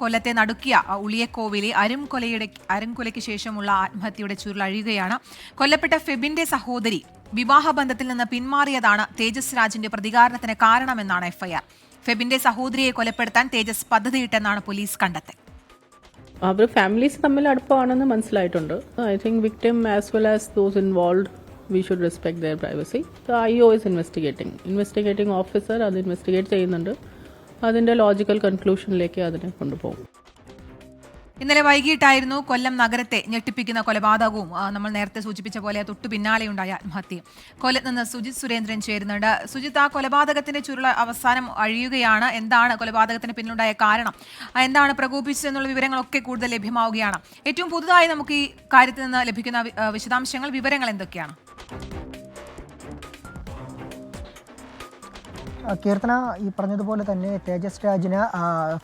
കൊല്ലത്തെ നടുക്കിയ ഉളിയക്കോവിലെ അരുംകൊലയുടെ അരുംകൊലയ്ക്ക് ശേഷമുള്ള ആത്മഹത്യയുടെ ചുരുളഴിയുകയാണ് കൊല്ലപ്പെട്ട ഫെബിന്റെ സഹോദരി വിവാഹബന്ധത്തിൽ നിന്ന് പിന്മാറിയതാണ് തേജസ് രാജിന്റെ പ്രതികാരണത്തിന് കാരണമെന്നാണ് എഫ്ഐആർ. ഫെബിന്റെ സഹോദരിയെ കൊലപ്പെടുത്താൻ തേജസ് പദ്ധതിയിട്ടെന്നാണ് പോലീസ് കണ്ടെത്തൽ. അവർ ഫാമിലീസ് തമ്മിൽ അടുപ്പമാണെന്ന് മനസ്സിലായിട്ടുണ്ട്. I think victim as well as those involve we should respect their privacy I O is investigating investigating officer അത് ഇൻവെസ്റ്റിഗേറ്റ് ചെയ്യുന്നുണ്ട്. അതിന്റെ ലോജിക്കൽ കൺക്ലൂഷനിലേക്ക് അതിനെ കൊണ്ടുപോകും. ഇന്നലെ വൈകിട്ടായിരുന്നു കൊല്ലം നഗരത്തെ ഞെട്ടിപ്പിക്കുന്ന കൊലപാതകവും നമ്മൾ നേരത്തെ സൂചിപ്പിച്ച പോലെ തൊട്ടു പിന്നാലെയുണ്ടായ ആത്മഹത്യ. കൊല്ലത്ത് നിന്ന് സുജിത് സുരേന്ദ്രൻ ചേരുന്നുണ്ട്. സുജിത് ആ കൊലപാതകത്തിന്റെ ചുരുള അവസാനം അഴിയുകയാണ്. എന്താണ് കൊലപാതകത്തിന് പിന്നിലുണ്ടായ കാരണം? എന്താണ് പ്രകോപിച്ചതെന്നുള്ള വിവരങ്ങളൊക്കെ കൂടുതൽ ലഭ്യമാവുകയാണ്. ഏറ്റവും പുതുതായി നമുക്ക് ഈ കാര്യത്തിൽ നിന്ന് ലഭിക്കുന്ന വിശദാംശങ്ങൾ വിവരങ്ങൾ എന്തൊക്കെയാണ്? കീർത്തന ഈ പറഞ്ഞതുപോലെ തന്നെ തേജസ് രാജിന്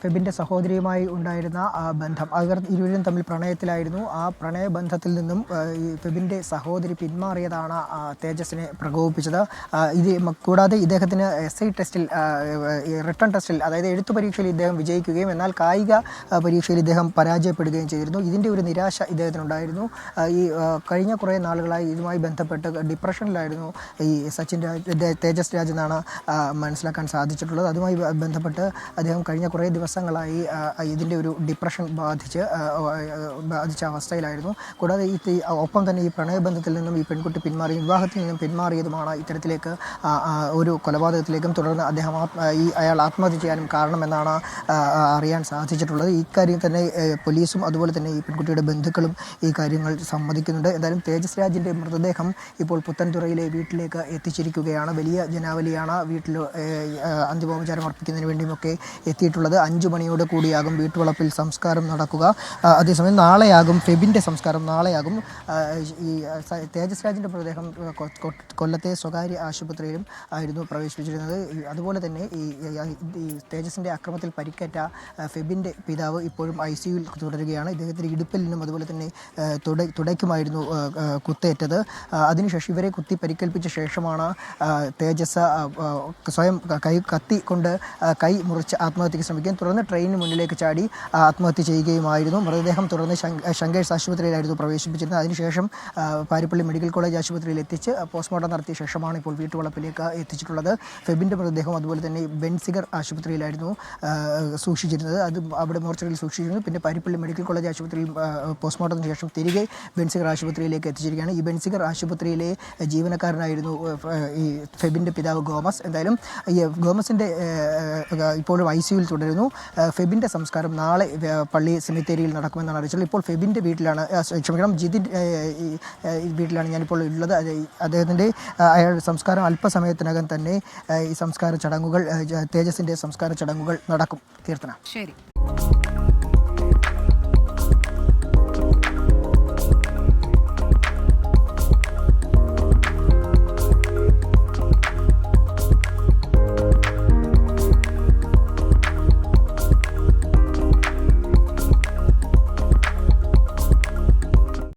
ഫെബിന്റെ സഹോദരിയുമായി ഉണ്ടായിരുന്ന ബന്ധം. അവർ ഇരുവരും തമ്മിൽ പ്രണയത്തിലായിരുന്നു. ആ പ്രണയബന്ധത്തിൽ നിന്നും ഈ ഫെബിന്റെ സഹോദരി പിന്മാറിയതാണ് തേജസിനെ പ്രകോപിപ്പിച്ചത്. ഇത് കൂടാതെ ഇദ്ദേഹത്തിന് എസ് ഐ ടെസ്റ്റിൽ റിട്ടേൺ ടെസ്റ്റിൽ അതായത് എഴുത്തു പരീക്ഷയിൽ ഇദ്ദേഹം വിജയിക്കുകയും എന്നാൽ കായിക പരീക്ഷയിൽ ഇദ്ദേഹം പരാജയപ്പെടുകയും ചെയ്തിരുന്നു. ഇതിന്റെ ഒരു നിരാശ ഇദ്ദേഹത്തിനുണ്ടായിരുന്നു. ഈ കഴിഞ്ഞ കുറേ നാളുകളായി ഇതുമായി ബന്ധപ്പെട്ട് ഡിപ്രഷനിലായിരുന്നു ഈ സച്ചിൻ രാജ് തേജസ് രാജ് എന്നാണ് മനസ്സിലാക്കാൻ സാധിച്ചിട്ടുള്ളത്. അതുമായി ബന്ധപ്പെട്ട് അദ്ദേഹം കഴിഞ്ഞ കുറേ ദിവസങ്ങളായി ഇതിന്റെ ഒരു ഡിപ്രഷൻ ബാധിച്ച് ബാധിച്ച അവസ്ഥയിലായിരുന്നു. കൂടാതെ ഈ ഒപ്പം തന്നെ ഈ പ്രണയബന്ധത്തിൽ നിന്നും ഈ പെൺകുട്ടി പിന്മാറി വിവാഹത്തിൽ നിന്നും പിന്മാറിയതുമാണ് ഇത്തരത്തിലേക്ക് ഒരു കൊലപാതകത്തിലേക്കും തുടർന്ന് അദ്ദേഹം ഈ അയാൾ ആത്മഹത്യ ചെയ്യാനും കാരണമെന്നാണ് അറിയാൻ സാധിച്ചിട്ടുള്ളത്. ഇക്കാര്യം തന്നെ പോലീസും അതുപോലെ തന്നെ ഈ പെൺകുട്ടിയുടെ ബന്ധുക്കളും ഈ കാര്യങ്ങൾ സമ്മതിക്കുന്നുണ്ട്. എന്തായാലും തേജസ് രാജിന്റെ മൃതദേഹം ഇപ്പോൾ പുത്തൻതുറയിലെ വീട്ടിലേക്ക് എത്തിച്ചിരിക്കുകയാണ്. വലിയ ജനാവലിയാണ് വീട്ടിൽ അന്തിമോപചാരം അർപ്പിക്കുന്നതിന് വേണ്ടിയുമൊക്കെ എത്തിയിട്ടുള്ളത്. അഞ്ചു മണിയോട് കൂടിയാകും വീട്ടുവളപ്പിൽ സംസ്കാരം നടക്കുക. അതേസമയം നാളെയാകും ഫെബിന്റെ സംസ്കാരം. നാളെയാകും ഈ തേജസ് രാജിന്റെ മൃതദേഹം കൊല്ലത്തെ സ്വകാര്യ ആശുപത്രിയിലും ആയിരുന്നു പ്രവേശിപ്പിച്ചിരുന്നത്. അതുപോലെ തന്നെ ഈ തേജസിന്റെ അക്രമത്തിൽ പരിക്കേറ്റ ഫെബിന്റെ പിതാവ് ഇപ്പോഴും ഐ സിയുയിൽ തുടരുകയാണ്. ഇദ്ദേഹത്തിന്റെ ഇടുപ്പിൽ നിന്നും അതുപോലെ തന്നെ തുടയ്ക്കുമായിരുന്നു കുത്തേറ്റത്. അതിനുശേഷം ഇവരെ കുത്തി പരിക്കേൽപ്പിച്ച ശേഷമാണ് തേജസ് ആ, സ്വയം ക- കത്തി കൊണ്ട് കൈ മുറിച്ച് ആത്മഹത്യക്ക് ശ്രമിക്കുകയും തുടർന്ന് ട്രെയിനിന് മുന്നിലേക്ക് ചാടി ആത്മഹത്യ ചെയ്യുകയുമായിരുന്നു. മൃതദേഹം തുടർന്ന് ശങ്കേഷ് ആശുപത്രിയിലായിരുന്നു പ്രവേശിപ്പിച്ചിരുന്നത്. അതിനുശേഷം പാരിപ്പള്ളി മെഡിക്കൽ കോളേജ് ആശുപത്രിയിൽ എത്തിച്ച് പോസ്റ്റ്മോർട്ടം നടത്തിയ ശേഷമാണ് ഇപ്പോൾ വീട്ടുവളപ്പിലേക്ക് എത്തിച്ചിട്ടുള്ളത്. ഫെബിന്റെ മൃതദേഹം അതുപോലെ തന്നെ ബെൻസിഗർ ആശുപത്രിയിലായിരുന്നു സൂക്ഷിച്ചിരുന്നത്. അത് അവിടെ മോർച്ചറിയിൽ സൂക്ഷിച്ചിരുന്നു. പിന്നെ പാരിപ്പള്ളി മെഡിക്കൽ കോളേജ് ആശുപത്രിയിൽ പോസ്റ്റ്മോർട്ടത്തിന് ശേഷം തിരികെ ബെൻസിഗർ ആശുപത്രിയിലേക്ക് എത്തിച്ചിരിക്കുകയാണ്. ഈ ബെൻസിഗർ ആശുപത്രിയിലെ ജീവനക്കാരനായിരുന്നു ഈ ഫെബിന്റെ പിതാവ് ഗോമസ്. എന്തായാലും ഗോമസിന്റെ ഇപ്പോഴും ഐ സിയുയിൽ തുടരുന്നു ഫെബിന്റെ സംസ്കാരം നാളെ പള്ളി സെമിത്തേരിയിൽ നടക്കുമെന്നാണ് അറിയിച്ചത്. ഇപ്പോൾ ഫെബിന്റെ വീട്ടിലാണ് ക്ഷമിക്കണം ജിതിൻ വീട്ടിലാണ് ഞാനിപ്പോൾ ഉള്ളത്. അദ്ദേഹത്തിന്റെ അയാളുടെ സംസ്കാരം അല്പസമയത്തിനകം തന്നെ ഈ സംസ്കാര ചടങ്ങുകൾ തേജസിന്റെ സംസ്കാര ചടങ്ങുകൾ നടക്കും. കീർത്തന. ശരി.